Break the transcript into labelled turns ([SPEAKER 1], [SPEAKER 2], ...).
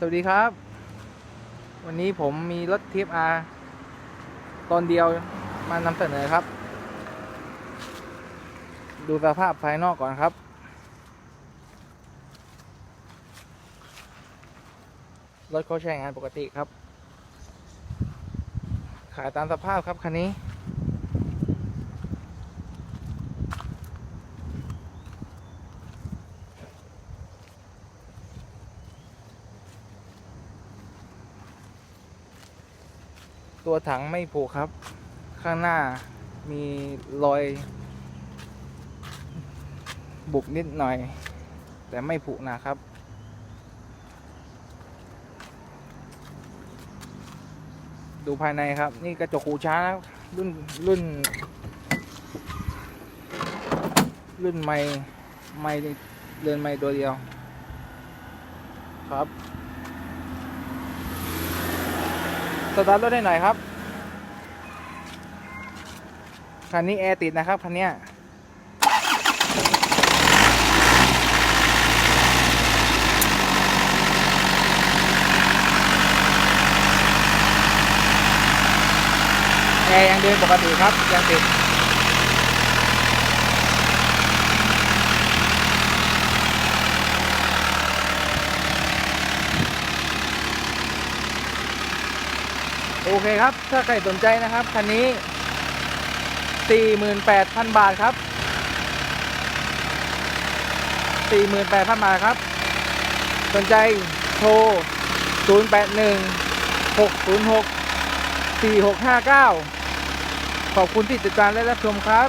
[SPEAKER 1] สวัสดีครับ วันนี้ผมมีรถที f อาตอนเดียวมานำเสนอครับ ดูสภาพภายนอกก่อนครับ รถเขาใช้งานปกติครับ ขายตามสภาพครับคันนี้ ตัวถังไม่ผุครับ ข้างหน้ามีรอย บุกนิดหน่อย แต่ไม่ผุนะครับ ดูภายในครับ นี่กระจกหูช้านะรุ่นรุ่น รุ่นไม่ไม่เรือนไม่ตัวเดียวครับ สตาร์ทรถได้หน่อยครับ คันนี้แอร์ติดนะครับคันเนี้ยแอร์ยังเดินปกติครับ ยังติด โอเคครับ ถ้าใครสนใจนะครับ คันนี้ 48,000 บาทครับ 48,000 บาทครับ สนใจโทร 081 606 4659 ขอบคุณที่ติดตามและรับชมครับ